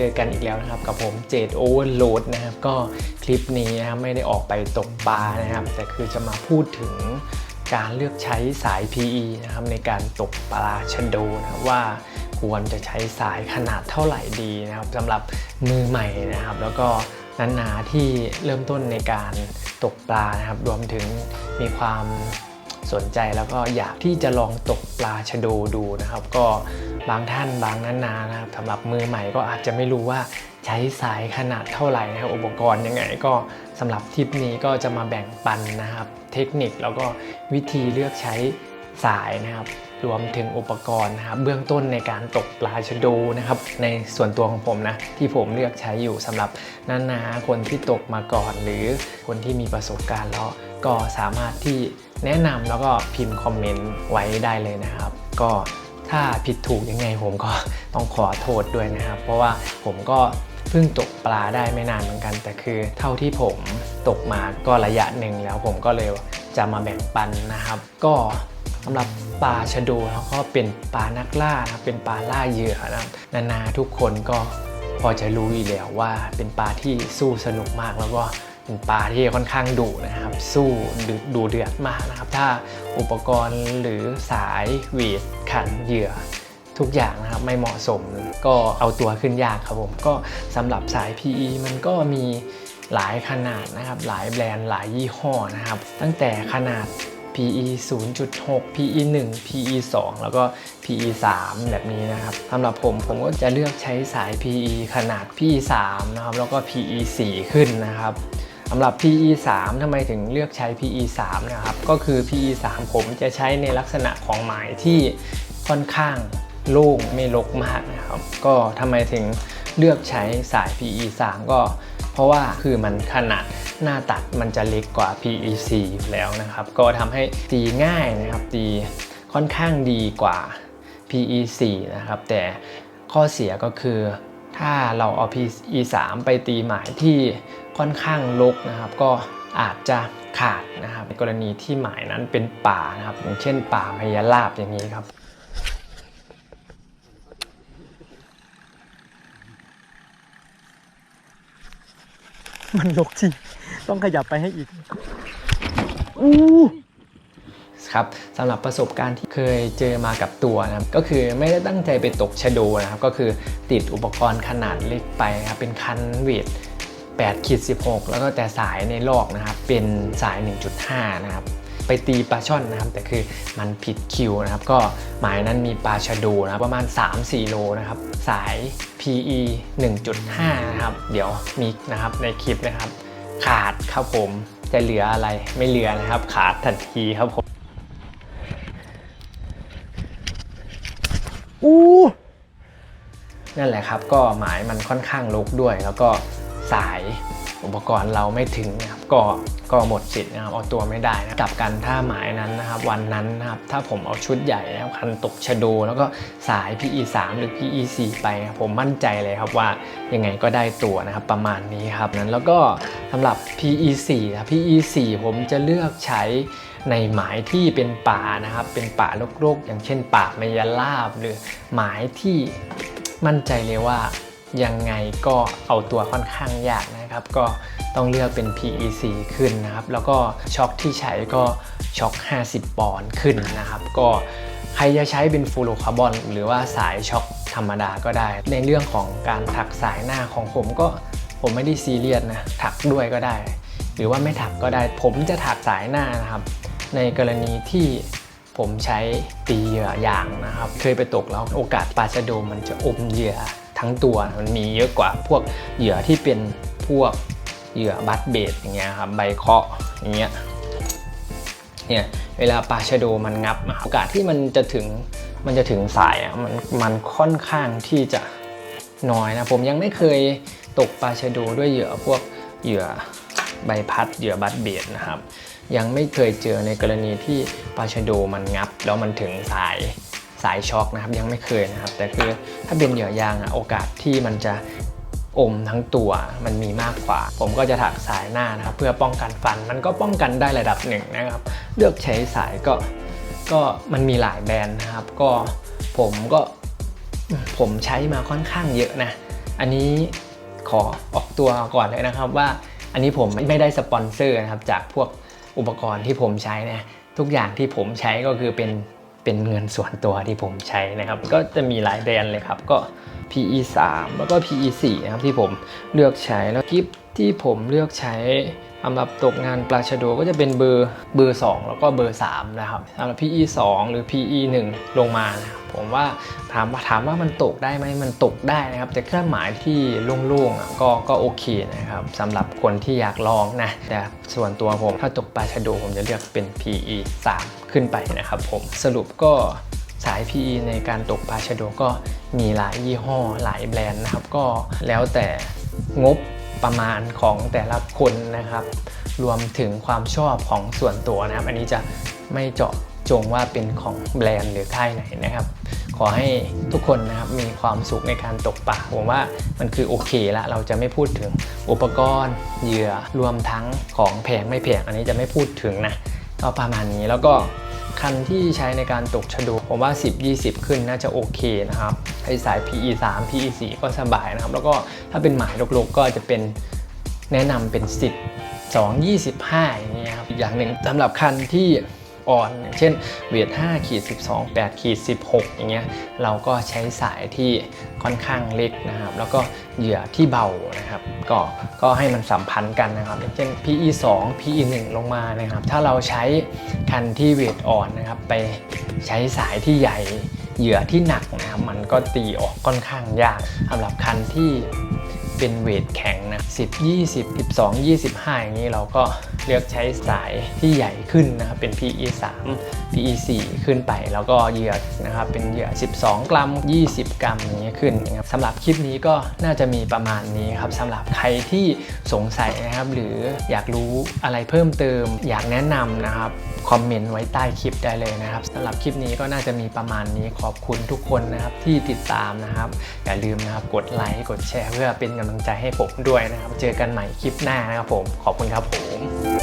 เจอกันอีกแล้วนะครับ กับผมเจดโอเวอร์โหลดนะครับ ก็คลิปนี้นะครับไม่ได้ออกไปตกปลานะครับ แต่คือจะมาพูดถึงการเลือกใช้สาย PE นะครับในการตกปลาชะโดนะครับว่าควรจะใช้สายขนาดเท่าไหร่ดีนะครับสำหรับมือใหม่นะครับ แล้วก็นานาที่เริ่มต้นในการตกปลานะครับ รวมถึงมีความ สนใจแล้วก็อยากที่จะลองตกปลาชะโดดูนะครับ ก็บางท่านบางนานานะครับสำหรับมือใหม่ก็อาจจะไม่รู้ว่าใช้สายขนาดเท่าไหร่นะครับอุปกรณ์ยังไงก็สำหรับทริปนี้ก็จะมาแบ่งปันนะครับ เทคนิคแล้วก็วิธีเลือกใช้สายนะครับรวมถึงอุปกรณ์นะครับเบื้องต้นในการตกปลาชะโดนะครับ ในส่วนตัวของผมนะที่ผมเลือกใช้อยู่สำหรับนานาคนที่ตกมาก่อน หรือคนที่มีประสบการณ์แล้วก็สามารถที่ แนะนำแล้วก็พิมพ์คอมเมนต์ไว้ได้เลยนะครับ ก็ถ้าผิดถูกยังไงผมก็ต้องขอโทษด้วยนะครับ เพราะว่าผมก็เพิ่งตกปลาได้ไม่นานเหมือนกัน แต่คือเท่าที่ผมตกมาก็ระยะหนึ่งแล้วผมก็เลยจะมาแบ่งปันนะครับ ก็สำหรับปลาชะโดแล้วก็เป็นปลานักล่านะเป็นปลาล่าเหยื่อนะครับนานาทุกคนก็พอจะรู้อยู่แล้วว่าเป็นปลาที่สู้สนุกมากแล้วก็ เป็นปลาที่ค่อนข้างดุนะครับ สู้ดุดูเดือดมากนะครับ ถ้าอุปกรณ์หรือสายหวีดขันเหยื่อทุกอย่างนะครับไม่เหมาะสมก็เอาตัวขึ้นยากครับผม ก็สำหรับสาย PE มันก็มีหลายขนาดนะครับ หลายแบรนด์หลายยี่ห้อนะครับ ตั้งแต่ขนาด PE 0.6 PE 1 PE 2 แล้วก็ PE 3 แบบนี้นะครับสำหรับผมผมก็จะเลือกใช้สาย PE ขนาด PE 3 นะครับ แล้วก็ PE 4 ขึ้นนะครับ สำหรับ PE 3ทำไมถึงเลือกใช้ PE 3นะครับ ก็คือ PE 3ผมจะใช้ในลักษณะของหมายที่ค่อนข้างโล่งไม่รกมากนะครับ ก็ทำไมถึงเลือกใช้สาย PE 3ก็เพราะว่าคือมันขนาดหน้าตัดมันจะเล็กกว่า PE 4อยู่แล้วนะครับ ก็ทำให้ตีง่ายนะครับตีค่อนข้างดีกว่า PE 4นะครับ แต่ข้อเสียก็คือถ้าเราเอา PE 3ไปตีหมายที่ ค่อนข้างลกนะครับ ก็อาจจะขาดนะครับในกรณีที่หมายนั้นเป็นป่านะครับ อย่างเช่น ป่าพยาลาบอย่างนี้ครับมันลกจริง ต้องขยับไปให้อีก อู้ครับสำหรับประสบการณ์ที่เคยเจอมากับตัวนะครับ ก็คือไม่ได้ตั้งใจไปตกชะโดนะครับ ก็คือติดอุปกรณ์ขนาดเล็กไปนะครับ เป็นคันเวท 8ขีด16 แล้วก็แต่สายในลอกนะครับ เป็นสาย 1.5 นะครับ ไปตีปลาช่อนนะครับ แต่คือมันผิดคิวนะครับ ก็หมายนั้นมีปลาชะโดนะครับ ประมาณ 3-4 โลนะครับ สาย PE 1.5 นะครับ เดี๋ยวมีนะครับในคลิปนะครับ ขาดครับผมจะเหลืออะไรไม่เหลือนะครับ ขาดทันทีครับผมอู้นั่นแหละครับก็หมายมันค่อนข้างลกด้วยแล้วก็ สายอุปกรณ์เราไม่ถึงนะครับก็ก็หมดสิทธิ์นะครับเอาตัวไม่ได้นะกับกันถ้าหมายนั้นนะครับวันนั้นนะครับถ้าผมเอาชุดใหญ่นะครับคันตกชะโด แล้วก็สาย PE 3หรือ PE 4ไปครับผมมั่นใจเลยครับว่ายังไงก็ได้ตัวนะครับประมาณนี้ครับนั้นแล้วก็สำหรับ PE 4นะ PE 4ผมจะเลือกใช้ในหมายที่เป็นป่านะครับเป็นป่ารกๆ อย่างเช่นป่ามายาลาบ หรือหมายที่มั่นใจเลยว่า ยังไงก็เอาตัวค่อนข้างยากนะครับ ก็ต้องเลือกเป็น PEC ขึ้นนะครับ แล้วก็ช็อคที่ใช้ก็ช็อค 50 ปอนด์ขึ้นนะครับ ก็ใครจะใช้เป็นฟูโรคาร์บอน หรือว่าสายช็อคธรรมดาก็ได้ ในเรื่องของการถักสายหน้าของผมก็ผมไม่ได้ซีเรียสนะถักด้วยก็ได้ หรือว่าไม่ถักก็ได้ ผมจะถักสายหน้านะครับ ในกรณีที่ผมใช้ตีเหยื่ออย่างนะครับ เคยไปตกแล้วโอกาสปลาชะโดมันจะอมเหยื่อ ทั้งตัวมันมีเยอะกว่าพวกเหยื่อที่เป็นพวกเหยื่อบัตเบดอย่างเงี้ยครับใบเคาะอย่างเงี้ยเนี่ยเวลาปลาชโดมันงับอะโอกาสที่มันจะถึงมันจะถึงสายอะมันมันค่อนข้างที่จะน้อยนะผมยังไม่เคยตกปลาชโดด้วยเหยื่อพวกเหยื่อใบพัดเหยื่อบัตเบดนะครับ ยังไม่เคยเจอในกรณีที่ปลาชโดมันงับ แล้วมันถึงสาย สายช็อคนะครับยังไม่เคยนะครับ แต่คือถ้าเป็นเหยื่อยางอะโอกาสที่มันจะอมทั้งตัวมันมีมากกว่า ผมก็จะถักสายหน้านะครับ เพื่อป้องกันฟันมันก็ป้องกันได้ระดับหนึ่งนะครับ เลือกใช้สายก็ก็มันมีหลายแบรนด์นะครับ ก็ผมก็ผมใช้มาค่อนข้างเยอะนะ อันนี้ขอออกตัวก่อนเลยนะครับว่าอันนี้ผมไม่ได้สปอนเซอร์นะครับจากพวกอุปกรณ์ที่ผมใช้นะทุกอย่างที่ผมใช้ก็คือเป็น เป็นเงินส่วนตัวที่ผมใช้นะครับ ก็จะมีหลายแบรนด์เลยครับก็ PE 3แล้วก็ PE 4นะครับที่ผมเลือกใช้แล้วกิฟที่ผมเลือกใช้ สำหรับตกงานปลาชโดก็จะเป็นเบอร์เบอร์ 2 แล้วก็เบอร์ 3 นะครับสำหรับ PE 2 หรือ PE 1 ลงมานะครับผมว่าถามว่าถามว่ามันตกได้ไหมมันตกได้นะครับ แต่เครื่องหมายที่โล่งๆอะก็ก็โอเคนะครับสำหรับคนที่อยากลองนะ แต่ส่วนตัวผมถ้าตกปลาชโดผมจะเลือกเป็น PE 3 ขึ้นไปนะครับผมสรุปก็สาย PE ในการตกปลาชโดก็มีหลายยี่ห้อหลายแบรนด์นะครับ ก็แล้วแต่งบ ประมาณของแต่ละคนนะครับ รวมถึงความชอบของส่วนตัวนะครับ อันนี้จะไม่เจาะจงว่าเป็นของแบรนด์หรือค่ายไหนนะครับ ขอให้ทุกคนนะครับมีความสุขในการตกปลาผมว่ามันคือโอเคละเราจะไม่พูดถึงอุปกรณ์เหยื่อรวมทั้งของแพงไม่แพงอันนี้จะไม่พูดถึงนะก็ประมาณนี้แล้วก็ คันที่ใช้ในการตกชะดูผมว่า 10-20 ขึ้นน่าจะโอเคนะครับไอสาย PE 3 PE 4ก็สบายนะครับ แล้วก็ถ้าเป็นหมายลกๆก็จะเป็นแนะนำเป็น 10 2 25อย่างเงี้ยครับอีกอย่างหนึ่งสำหรับคันที่ อ่อนอย่างเช่นเวท5ขีด12 8ขีด16 อย่างเงี้ยเราก็ใช้สายที่ค่อนข้างเล็กนะครับ แล้วก็เหยื่อที่เบานะครับ ก็ก็ให้มันสัมพันธ์กันนะครับอย่างเช่น PE 2 PE 1ลงมานะครับ ถ้าเราใช้คันที่เวทอ่อนนะครับ ไปใช้สายที่ใหญ่เหยื่อที่หนักนะครับ มันก็ตีออกค่อนข้างยากสำหรับคันที่เป็นเวทแข็งนะ10 20 12 25 อย่างนี้เราก็ เลือกใช้สายที่ใหญ่ขึ้นนะครับเป็น PE 3 PE 4ขึ้นไป แล้วก็เหยื่อนะครับเป็นเหยื่อ 12 กรัม 20 กรัมอย่างเงี้ยขึ้นนะครับสำหรับคลิปนี้ก็น่าจะมีประมาณนี้ครับสำหรับใครที่สงสัยนะครับ หรืออยากรู้อะไรเพิ่มเติม อยากแนะนำนะครับคอมเมนต์ไว้ใต้คลิปได้เลยนะครับสำหรับคลิปนี้ก็น่าจะมีประมาณนี้ขอบคุณทุกคนนะครับที่ติดตามนะครับ อย่าลืมนะครับกดไลค์กดแชร์เพื่อเป็นกำลังใจให้ผมด้วยนะครับ เจอกันใหม่คลิปหน้านะครับผม ขอบคุณครับผม